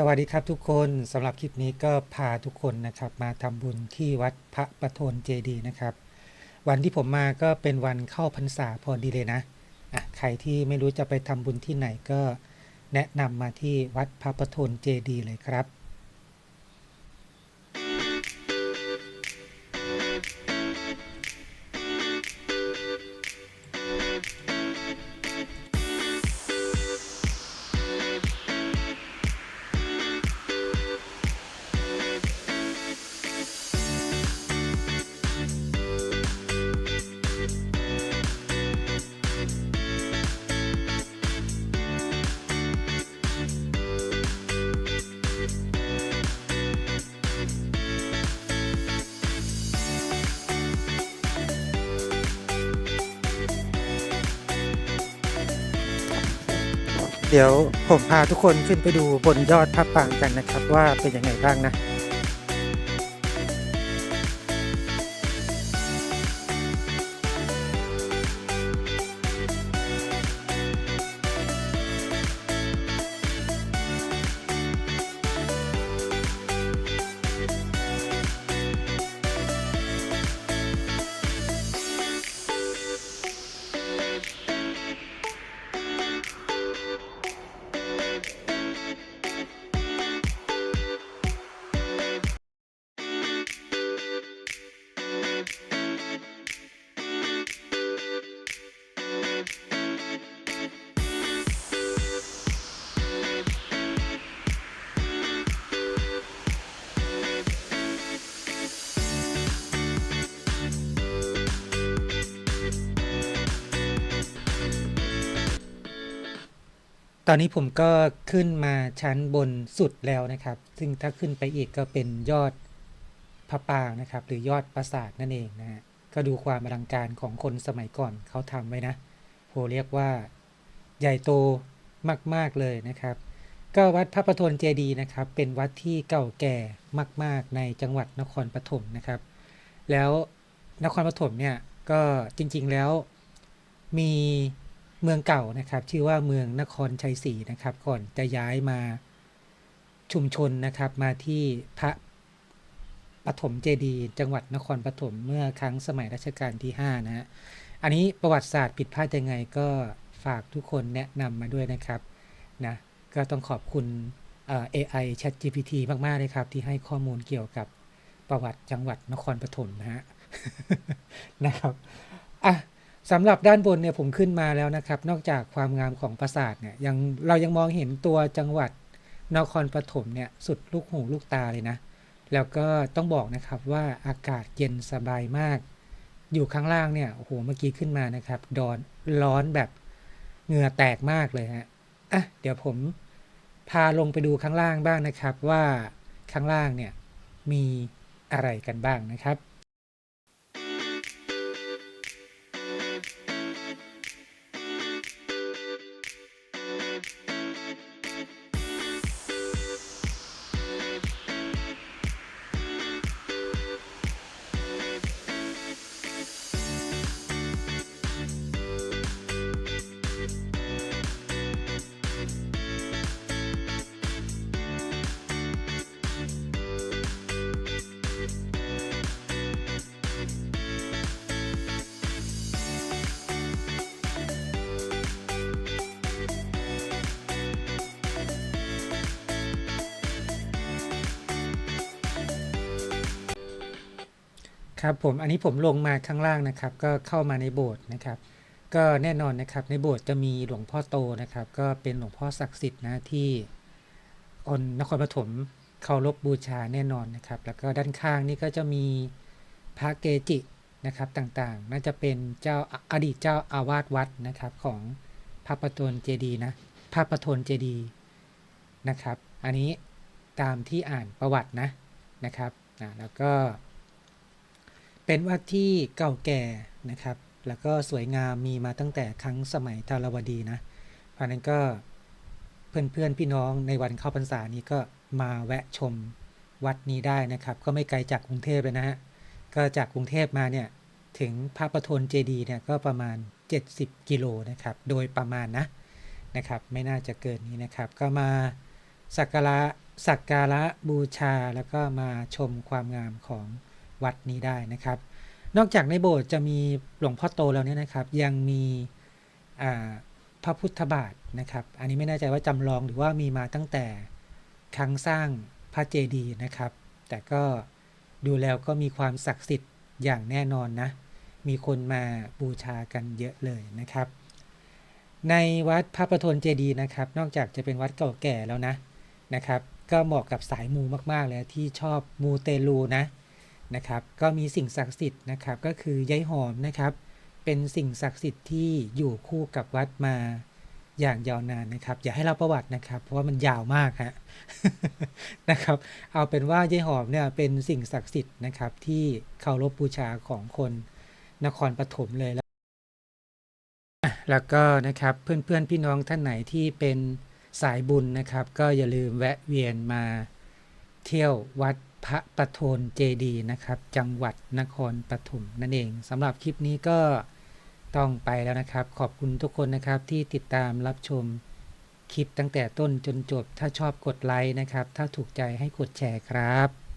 สวัสดีครับทุกคนสำหรับคลิปนี้ก็พาทุกคนนะครับ มาทำบุญที่วัดพระประโทนเจดีนะครับ วันที่ผมมาก็เป็นวันเข้าพรรษาพอดีเลยนะอะใครที่ไม่รู้จะไปทำบุญที่ไหนก็แนะนำมาที่วัดพระประโทนเจดีเลยครับ เดี๋ยวผมพาทุกคนขึ้นไปดูบนยอดพระปางกันนะครับ ว่าเป็นยังไงบ้างนะ ตอนนี้ผมก็ขึ้นมาชั้นบนสุดแล้วนะครับ ซึ่งถ้าขึ้นไปอีกก็เป็นยอดพระปรางนะครับ หรือยอดปราสาทนั่นเองนะฮะก็ดูความอลังการของคนสมัยก่อนเขาทำไว้นะโหเรียกว่าใหญ่โตมาก ๆ เลยนะครับ ก็วัดพระประทนเจดีนะครับ เป็นวัดที่เก่าแก่มาก ๆ ในจังหวัดนครปฐมนะครับ แล้วนครปฐมเนี่ยก็จริง ๆ แล้วมี เมืองเก่านะครับ ชื่อว่าเมืองนครชัยศรีนะครับ ก่อนจะย้ายมาชุมชนนะครับมาที่พระปฐมเจดีจังหวัดนครปฐมเมื่อครั้งสมัยรัชกาลที่ 5 นะฮะ อันนี้ประวัติศาสตร์ผิดพลาดยังไงก็ฝากทุกคนแนะนำมาด้วยนะครับนะก็ต้องขอบคุณเอ่อ AI ChatGPT มาก ๆ เลยครับ ที่ให้ข้อมูลเกี่ยวกับประวัติจังหวัดนครปฐมนะฮะนะครับอะ สำหรับด้านบนเนี่ยผมขึ้นมาแล้วนะครับ นอกจากความงามของปราสาทเนี่ยยังเรายังมองเห็นตัวจังหวัดนครปฐมเนี่ยสุดลูกหูลูกตาเลยนะ แล้วก็ต้องบอกนะครับว่าอากาศเย็นสบายมาก อยู่ข้างล่างเนี่ยโอ้โหเมื่อกี้ขึ้นมานะครับดอนร้อนแบบเหงื่อแตกมากเลยฮะอะเดี๋ยวผมพาลงไปดูข้างล่างบ้างนะครับว่าข้างล่างเนี่ยมีอะไรกันบ้างนะครับ ครับผมอันนี้ผมลงมาข้างล่างนะครับ ก็เข้ามาในโบสถ์นะครับ ก็แน่นอนนะครับในโบสถ์จะมีหลวงพ่อโตนะครับ ก็เป็นหลวงพ่อศักดิ์สิทธิ์นะที่คนนครปฐมเคารพบูชาแน่นอนนะครับ แล้วก็ด้านข้างนี่ก็จะมีพระเกจินะครับต่างๆ น่าจะเป็นเจ้าอดีตเจ้าอาวาสวัดนะครับของพระประทนเจดีนะพระประทนเจดีนะครับ อันนี้ตามที่อ่านประวัตินะนะครับนะแล้วก็ เป็นวัดที่เก่าแก่นะครับ แล้วก็สวยงามมีมาตั้งแต่ครั้งสมัยธารวดีนะเพราะนั้นก็เพื่อนๆพี่น้องในวันเข้าพรรษานี้ก็มาแวะชมวัดนี้ได้นะครับ ก็ไม่ไกลจากกรุงเทพเลยนะฮะก็จากกรุงเทพมาเนี่ยถึงพระประทนเจดีเนี่ยก็ประมาณ 70 กิโลนะครับ โดยประมาณนะนะครับ ไม่น่าจะเกินนี้นะครับ ก็มาสักการะสักการะบูชาแล้วก็มาชมความงามของ วัดนี้ได้นะครับ นอกจากในโบสถ์จะมีหลวงพ่อโตแล้วเนี่ยนะครับ ยังมีพระพุทธบาทนะครับ อันนี้ไม่แน่ใจว่าจำลองหรือว่ามีมาตั้งแต่ครั้งสร้างพระเจดีย์นะครับ แต่ก็ดูแล้วก็มีความศักดิ์สิทธิ์อย่างแน่นอนนะ มีคนมาบูชากันเยอะเลยนะครับ ในวัดพระประทนเจดีย์นะครับ นอกจากจะเป็นวัดเก่าแก่แล้วนะนะครับ ก็เหมาะกับสายมูมากๆเลยที่ชอบมูเตลูนะ นะครับ ก็มีสิ่งศักดิ์สิทธิ์นะครับ ก็คือยายหอมนะครับ เป็นสิ่งศักดิ์สิทธิ์ที่อยู่คู่กับวัดมาอย่างยาวนานนะครับ อย่าให้เราประวัตินะครับ เพราะว่ามันยาวมากฮะนะครับ เอาเป็นว่ายายหอมเนี่ยเป็นสิ่งศักดิ์สิทธิ์นะครับ ที่เคารพบูชาของคนนครปฐมเลยแล้วแล้วก็นะครับเพื่อนๆพี่น้องท่านไหนที่เป็นสายบุญนะครับ ก็อย่าลืมแวะเวียนมาเที่ยววัด พระประโทนเจดีนะครับ จังหวัดนครปฐมนั่นเองสำหรับคลิปนี้ก็ต้องไปแล้วนะครับ ขอบคุณทุกคนนะครับที่ติดตามรับชมคลิปตั้งแต่ต้นจนจบ ถ้าชอบกดไลค์นะครับ ถ้าถูกใจให้กดแชร์ครับ